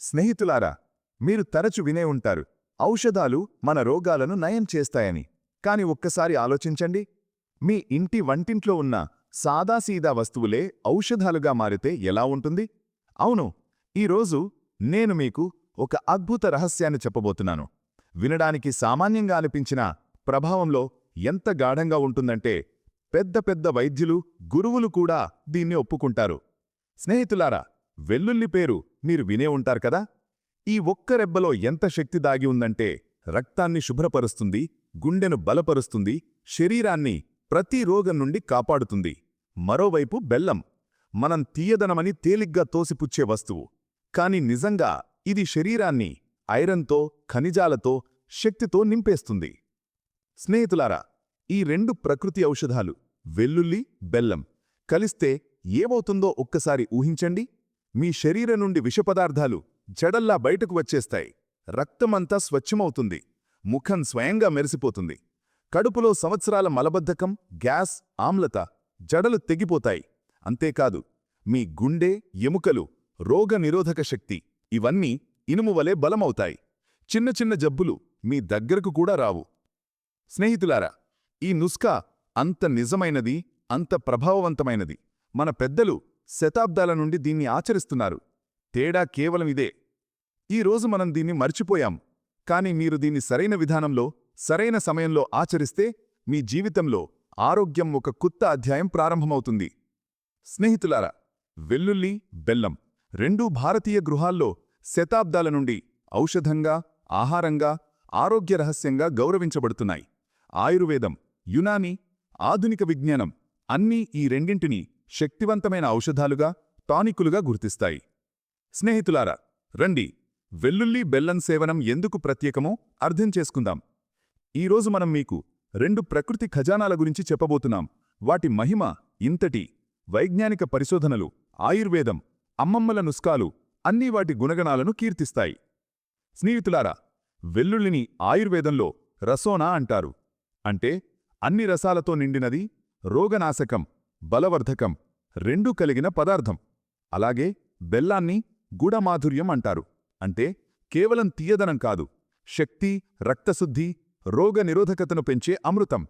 స్నేహితులారా మీరు తరచు వినే ఉంటారు ఔషధాలు మన రోగాలను నయం చేస్తాయని. కాని ఒక్కసారి ఆలోచించండి మీ ఇంటి వంటింట్లో ఉన్న సాదాసీదా వస్తువులే ఔషధాలుగా మారితే ఎలా ఉంటుంది? అవును ఈరోజు నేను మీకు ఒక అద్భుత రహస్యాన్ని చెప్పబోతున్నాను. వినడానికి సామాన్యంగా అనిపించిన ప్రభావంలో ఎంత గాఢంగా ఉంటుందంటే పెద్ద పెద్ద వైద్యులు గురువులు కూడా దీన్ని ఒప్పుకుంటారు. స్నేహితులారా వెల్లుల్లి పేరు మీరు వినే ఉంటారు కదా? ఈ ఒక్క రెబ్బలో ఎంత శక్తి దాగి ఉందంటే రక్తాన్ని శుభ్రపరుస్తుంది గుండెను బలపరుస్తుంది శరీరాన్ని ప్రతి రోగం నుండి కాపాడుతుంది. మరోవైపు బెల్లం మనం తీయదనమని తేలిగ్గా తోసిపుచ్చే వస్తువు. కాని నిజంగా ఇది శరీరాన్ని ఐరన్తో ఖనిజాలతో శక్తితో నింపేస్తుంది. స్నేహితులారా ఈ రెండు ప్రకృతి ఔషధాలు వెల్లుల్లి బెల్లం కలిస్తే ఏమవుతుందో ఒక్కసారి ఊహించండి. మీ శరీరం నుండి విషపదార్థాలు జడల్లా బయటకు వచ్చేస్తాయి. రక్తమంతా స్వచ్ఛమవుతుంది. ముఖం స్వయంగా మెరిసిపోతుంది. కడుపులో సంవత్సరాల మలబద్ధకం గ్యాస్ ఆమ్లత జడలు తెగిపోతాయి. అంతేకాదు మీ గుండె ఎముకలు రోగనిరోధక శక్తి ఇవన్నీ ఇనుము వలె బలమవుతాయి. చిన్న చిన్న జబ్బులు మీ దగ్గరకు కూడా రావు. స్నేహితులారా ఈ నుస్కా అంత నిజమైనది అంత ప్రభావవంతమైనది. మన పెద్దలు శతాబ్దాల నుండి దీన్ని ఆచరిస్తున్నారు. తేడా కేవలం ఇదే. ఈ రోజు మనం దీన్ని మర్చిపోయాం. కాని మీరు దీన్ని సరైన విధానంలో సరైన సమయంలో ఆచరిస్తే మీ జీవితంలో ఆరోగ్యం ఒక కొత్త అధ్యాయం ప్రారంభమవుతుంది. స్నేహితులారా వెల్లుల్లి బెల్లం రెండూ భారతీయ గృహాల్లో శతాబ్దాల నుండి ఔషధంగా ఆహారంగా ఆరోగ్య రహస్యంగా గౌరవించబడుతున్నాయి. ఆయుర్వేదం యునాని ఆధునిక విజ్ఞానం అన్నీ ఈ రెండింటినీ శక్తివంతమైన ఔషధాలుగా టానికులుగా గుర్తిస్తాయి. స్నేహితులారా రండి. వెల్లుల్లి బెల్లం సేవనం ఎందుకు ప్రత్యేకమో అర్థం చేసుకుందాం. ఈరోజు మనం మీకు రెండు ప్రకృతి ఖజానాల గురించి చెప్పబోతున్నాం. వాటి మహిమ ఇంతటి. వైజ్ఞానిక పరిశోధనలు ఆయుర్వేదం అమ్మమ్మల నుస్కాలు అన్నీ వాటి గుణగణాలను కీర్తిస్తాయి. స్నేహితులారా వెల్లుల్లిని ఆయుర్వేదంలో రసోనా అంటారు. అంటే అన్ని రసాలతో నిండినది రోగనాశకం బలవర్ధకం రెండూ కలిగిన పదార్థం. అలాగే బెల్లాన్ని గుడమాధుర్యం అంటారు. అంటే కేవలం తీయదనం కాదు శక్తి రక్తశుద్ధి రోగ నిరోధకతను పెంచే అమృతం.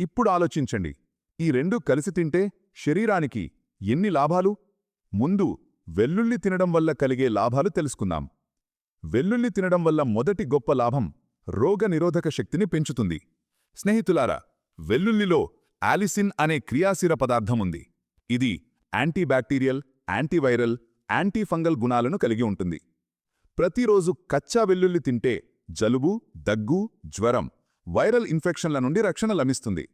ఇప్పుడు ఆలోచించండి. ఈ రెండు కలిసి తింటే శరీరానికి ఎన్ని లాభాలు? ముందు వెల్లుల్లి తినడం వల్ల కలిగే లాభాలు తెలుసుకుందాం. వెల్లుల్లి తినడం వల్ల మొదటి గొప్ప లాభం రోగ నిరోధక శక్తిని పెంచుతుంది. స్నేహితులారా వెల్లుల్లిలో ఆలిసిన్ అనే క్రియాశీల పదార్థం ఉంది. ఇది యాంటీబ్యాక్టీరియల్ యాంటీవైరల్ యాంటీఫంగల్ గుణాలను కలిగి ఉంటుంది. ప్రతిరోజు కచ్చా వెల్లుల్లి తింటే జలుబు దగ్గు జ్వరం వైరల్ ఇన్ఫెక్షన్ల నుండి రక్షణ లభిస్తుంది.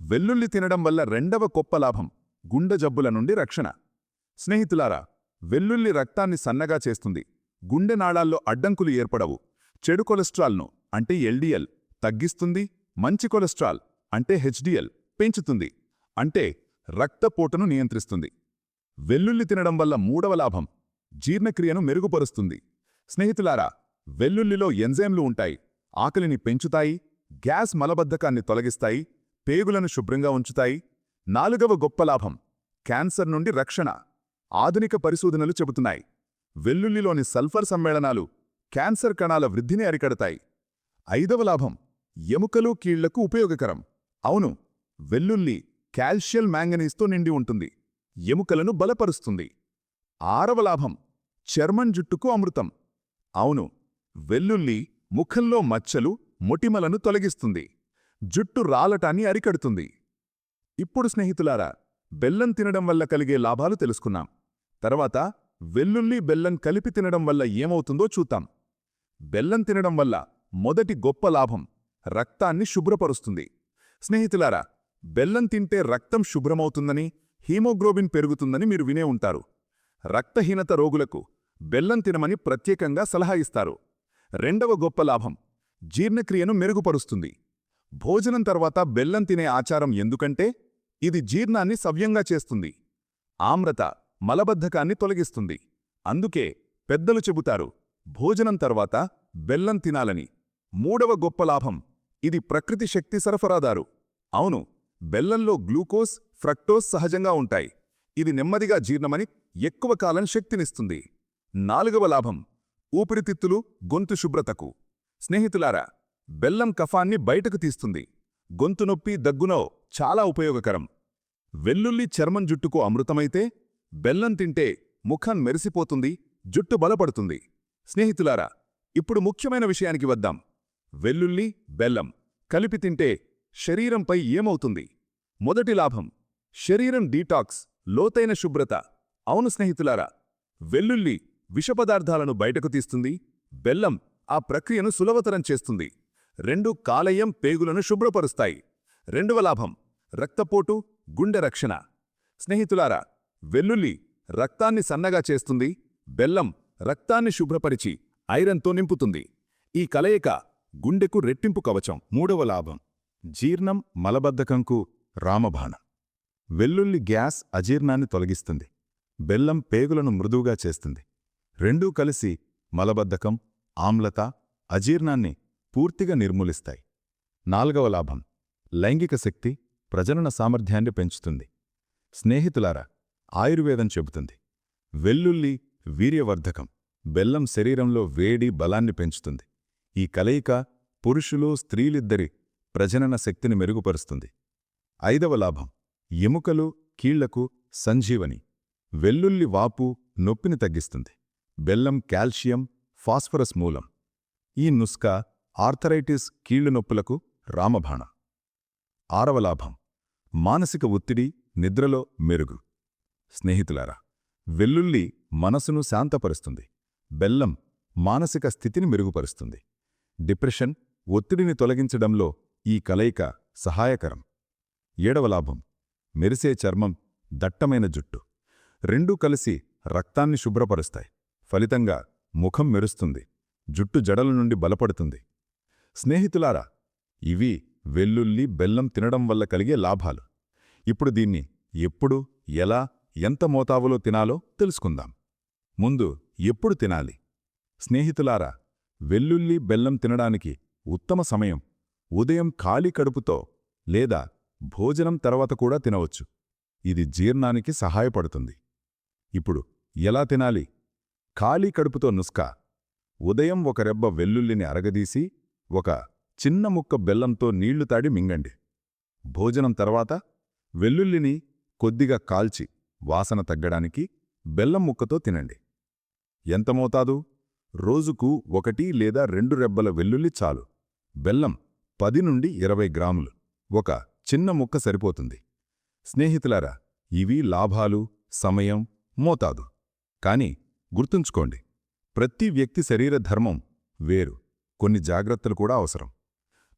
వెల్లుల్లి తినడం వల్ల రెండవ గొప్ప లాభం గుండె జబ్బుల నుండి రక్షణ. స్నేహితులారా వెల్లుల్లి రక్తాన్ని సన్నగా చేస్తుంది. గుండె నాళాల్లో అడ్డంకులు ఏర్పడవు. చెడు కొలెస్ట్రాల్ను అంటే ఎల్డిఎల్ తగ్గిస్తుంది మంచి కొలెస్ట్రాల్ అంటే హెచ్డిఎల్ పెంచుతుంది. అంటే రక్తపోటును నియంత్రిస్తుంది. వెల్లుల్లి తినడం వల్ల మూడవ లాభం జీర్ణక్రియను మెరుగుపరుస్తుంది. స్నేహితులారా వెల్లుల్లిలో ఎంజైమ్లు ఉంటాయి. ఆకలిని పెంచుతాయి గ్యాస్ మలబద్ధకాన్ని తొలగిస్తాయి పేగులను శుభ్రంగా ఉంచుతాయి. నాలుగవ గొప్ప లాభం క్యాన్సర్ నుండి రక్షణ. ఆధునిక పరిశోధనలు చెబుతున్నాయి. వెల్లుల్లిలోని సల్ఫర్ సమ్మేళనాలు క్యాన్సర్ కణాల వృద్ధిని అరికడతాయి. ఐదవ లాభం ఎముకలు కీళ్ళకు ఉపయోగకరం. అవును వెల్లుల్లి కాల్షియల్ మ్యాంగనీస్తో నిండి ఉంటుంది. ఎముకలను బలపరుస్తుంది. ఆరవ లాభం చర్మం జుట్టుకు అమృతం. అవును వెల్లుల్లి ముఖంలో మచ్చలు మొటిమలను తొలగిస్తుంది. జుట్టు రాలటాన్ని అరికడుతుంది. ఇప్పుడు స్నేహితులారా బెల్లం తినడం వల్ల కలిగే లాభాలు తెలుసుకున్నాం. తర్వాత వెల్లుల్లి బెల్లం కలిపి తినడం వల్ల ఏమవుతుందో చూద్దాం. బెల్లం తినడం వల్ల మొదటి గొప్ప లాభం రక్తాన్ని శుభ్రపరుస్తుంది. స్నేహితులారా బెల్లం తింటే రక్తం శుభ్రమవుతుందని హీమోగ్లోబిన్ పెరుగుతుందని మీరు వినే ఉంటారు. రక్తహీనత రోగులకు బెల్లం తినమని ప్రత్యేకంగా సలహా ఇస్తారు. రెండవ గొప్ప లాభం జీర్ణక్రియను మెరుగుపరుస్తుంది. భోజనం తర్వాత బెల్లం తినే ఆచారం ఎందుకంటే ఇది జీర్ణాన్ని సవ్యంగా చేస్తుంది. ఆమ్రత మలబద్ధకాన్ని తొలగిస్తుంది. అందుకే పెద్దలు చెబుతారు భోజనం తర్వాత బెల్లం తినాలని. మూడవ గొప్ప లాభం ఇది ప్రకృతి శక్తి సరఫరాదారు. అవును బెల్లంలో గ్లూకోజ్ ఫ్రక్టోస్ సహజంగా ఉంటాయి. ఇది నెమ్మదిగా జీర్ణమని ఎక్కువ కాలం శక్తినిస్తుంది. నాలుగవ లాభం ఊపిరితిత్తులు గొంతు శుభ్రతకు. స్నేహితులారా బెల్లం కఫాన్ని బయటకు తీస్తుంది. గొంతు నొప్పి దగ్గునో చాలా ఉపయోగకరం. వెల్లుల్లి చర్మం జుట్టుకు అమృతమైతే బెల్లం తింటే ముఖం మెరిసిపోతుంది జుట్టు బలపడుతుంది. స్నేహితులారా ఇప్పుడు ముఖ్యమైన విషయానికి వద్దాం. వెల్లుల్లి బెల్లం కలిపి తింటే శరీరంపై ఏమవుతుంది? మొదటి లాభం శరీరం డీటాక్స్ లోతైన శుభ్రత. అవును స్నేహితులారా వెల్లుల్లి విషపదార్థాలను బయటకు తీస్తుంది బెల్లం ఆ ప్రక్రియను సులభతరం చేస్తుంది. రెండు కాలయం పేగులను శుభ్రపరుస్తాయి. రెండవ లాభం రక్తపోటు గుండె రక్షణ. స్నేహితులారా వెల్లుల్లి రక్తాన్ని సన్నగా చేస్తుంది బెల్లం రక్తాన్ని శుభ్రపరిచి ఐరన్తో నింపుతుంది. ఈ కలయిక గుండెకు రెట్టింపు కవచం మూడవ లాభం. జీర్ణం మలబద్ధకంకు రామబాణం. వెల్లుల్లి గ్యాస్ అజీర్ణాన్ని తొలగిస్తుంది. బెల్లం పేగులను మృదువుగా చేస్తుంది. రెండూ కలిసి మలబద్ధకం ఆమ్లత అజీర్ణాన్ని పూర్తిగా నిర్మూలిస్తాయి. నాల్గవ లాభం లైంగిక శక్తి ప్రజనన సామర్థ్యాన్ని పెంచుతుంది. స్నేహితులారా ఆయుర్వేదం చెబుతుంది. వెల్లుల్లి వీర్యవర్ధకం బెల్లం శరీరంలో వేడి బలాన్ని పెంచుతుంది. ఈ కలయిక పురుషులు స్త్రీలిద్దరి ప్రజనన శక్తిని మెరుగుపరుస్తుంది. ఐదవ లాభం ఎముకలు కీళ్ళకు సంజీవని వెల్లుల్లి వాపు నొప్పిని తగ్గిస్తుంది. బెల్లం కాల్షియం ఫాస్ఫరస్ మూలం. ఈ నుస్క ఆర్థరైటిస్ కీళ్ళు నొప్పులకు రామబాణం. ఆరవ లాభం మానసిక ఒత్తిడి నిద్రలో మెరుగు. స్నేహితులారా వెల్లుల్లి మనసును శాంతపరుస్తుంది. బెల్లం మానసిక స్థితిని మెరుగుపరుస్తుంది. డిప్రెషన్ ఒత్తిడిని తొలగించడంలో ఈ కలయిక సహాయకరం. ఏడవ లాభం మెరిసే చర్మం దట్టమైన జుట్టు. రెండూ కలిసి రక్తాన్ని శుభ్రపరుస్తాయి. ఫలితంగా ముఖం మెరుస్తుంది. జుట్టు జడల నుండి బలపడుతుంది. స్నేహితులారా ఇవి వెల్లుల్లి బెల్లం తినడం వల్ల కలిగే లాభాలు. ఇప్పుడు దీన్ని ఎప్పుడు ఎలా ఎంత మోతావులో తినాలో తెలుసుకుందాం. ముందు ఎప్పుడు తినాలి? స్నేహితులారా వెల్లుల్లి బెల్లం తినడానికి ఉత్తమ సమయం ఉదయం ఖాళీ కడుపుతో లేదా భోజనం తర్వాత కూడా తినవచ్చు. ఇది జీర్ణానికి సహాయపడుతుంది. ఇప్పుడు ఎలా తినాలి? ఖాళీ కడుపుతో నుస్కా. ఉదయం ఒక రెబ్బ వెల్లుల్లిని అరగదీసి ఒక చిన్న ముక్క బెల్లంతో నీళ్ళు తాడి మింగండి. భోజనం తర్వాత వెల్లుల్లిని కొద్దిగా కాల్చి వాసన తగ్గడానికి బెల్లం ముక్కతో తినండి. ఎంత మోతాదు? రోజుకు ఒకటి లేదా రెండు రెబ్బల వెల్లుల్లి చాలు. బెల్లం పది నుండి ఇరవై గ్రాములు. ఒక చిన్న ముక్క సరిపోతుంది. స్నేహితులారా ఇవి లాభాలు సమయం మోతాదు. కాని గుర్తుంచుకోండి ప్రతి వ్యక్తి శరీర ధర్మం వేరు. కొన్ని జాగ్రత్తలు కూడా అవసరం.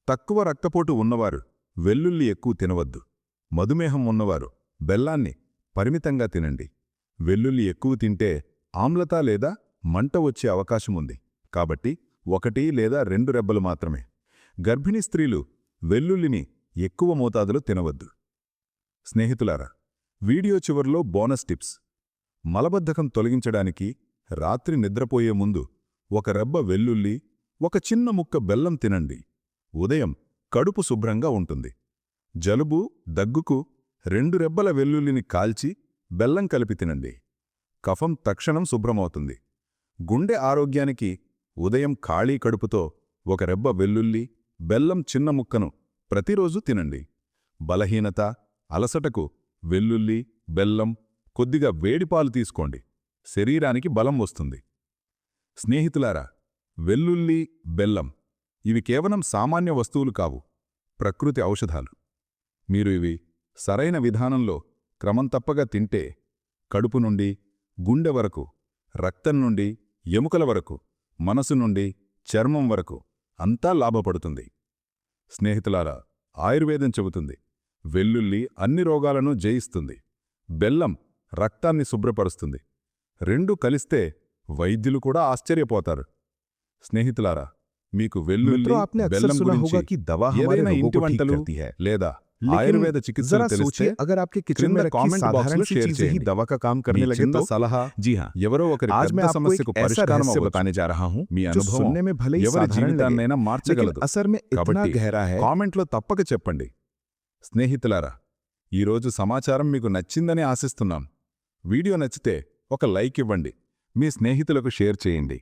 తక్కువ రక్తపోటు ఉన్నవారు వెల్లుల్లి ఎక్కువ తినవద్దు. మధుమేహం ఉన్నవారు బెల్లాన్ని పరిమితంగా తినండి. వెల్లుల్లి ఎక్కువ తింటే ఆమ్లత లేదా మంట వచ్చే అవకాశముంది. కాబట్టి ఒకటి లేదా రెండు రెబ్బలు మాత్రమే. గర్భిణీ స్త్రీలు వెల్లుల్లిని ఎక్కువ మోతాదులో తినవద్దు. స్నేహితులారా వీడియో చివర్లో బోనస్ టిప్స్. మలబద్ధకం తొలగించడానికి రాత్రి నిద్రపోయే ముందు ఒక రెబ్బ వెల్లుల్లి ఒక చిన్న ముక్క బెల్లం తినండి. ఉదయం కడుపు శుభ్రంగా ఉంటుంది. జలుబు దగ్గుకు రెండు రెబ్బల వెల్లుల్లిని కాల్చి బెల్లం కలిపి తినండి. కఫం తక్షణం శుభ్రమవుతుంది. గుండె ఆరోగ్యానికి ఉదయం ఖాళీ కడుపుతో ఒక రెబ్బ వెల్లుల్లి బెల్లం చిన్న ముక్కను ప్రతిరోజు తినండి. బలహీనత అలసటకు వెల్లుల్లి బెల్లం కొద్దిగా వేడిపాలు తీసుకోండి. శరీరానికి బలం వస్తుంది. స్నేహితులారా వెల్లుల్లి బెల్లం ఇవి కేవలం సామాన్య వస్తువులు కావు ప్రకృతి ఔషధాలు. మీరు ఇవి సరైన విధానంలో క్రమం తప్పగా తింటే కడుపు నుండి గుండె వరకు రక్తం నుండి ఎముకల వరకు మనసు నుండి చర్మం వరకు అంతా లాభపడుతుంది. స్నేహితులారా ఆయుర్వేదం చెబుతుంది. వెల్లుల్లి అన్ని రోగాలను జయిస్తుంది. బెల్లం రక్తాన్ని శుభ్రపరుస్తుంది. రెండు కలిస్తే వైద్యులు కూడా ఆశ్చర్యపోతారు. స్నేహితులారా మీకు వెల్లుల్లి బెల్లం గురించి ఏదైనా ఇంటి వంటలు లేదా लेकिन ఆయుర్వేద చికిత్సలు जरा తెలిస్తే सोचिए अगर आपके किचन క్రింద में रखी కామెంట్ బాక్స్ साधारण లో सी షేర్ चीजें ही చేయండి दवा का काम మీ करने लगे చిన్న तो సలహా जी हाँ ఎవరో ఒకరి आज मैं పెద్ద आपको సమస్యకు एक ऐसा పరిష్కారం रहस्य అవ్వచ్చు. बताने जा रहा हूँ మీ जो అనుభవం सुनने में भले ही ఎవరి साधारण लगे జీవితాన్నైనా लेकिन మార్చగలదు असर में इतना కాబట్టి गहरा है కామెంట్లో తప్పక చెప్పండి స్నేహితులారా ఈరోజు సమాచారం మీకు నచ్చిందని ఆశిస్తున్నాం వీడియో నచ్చితే ఒక లైక్ ఇవ్వండి మీ స్నేహితులకు షేర్ చేయండి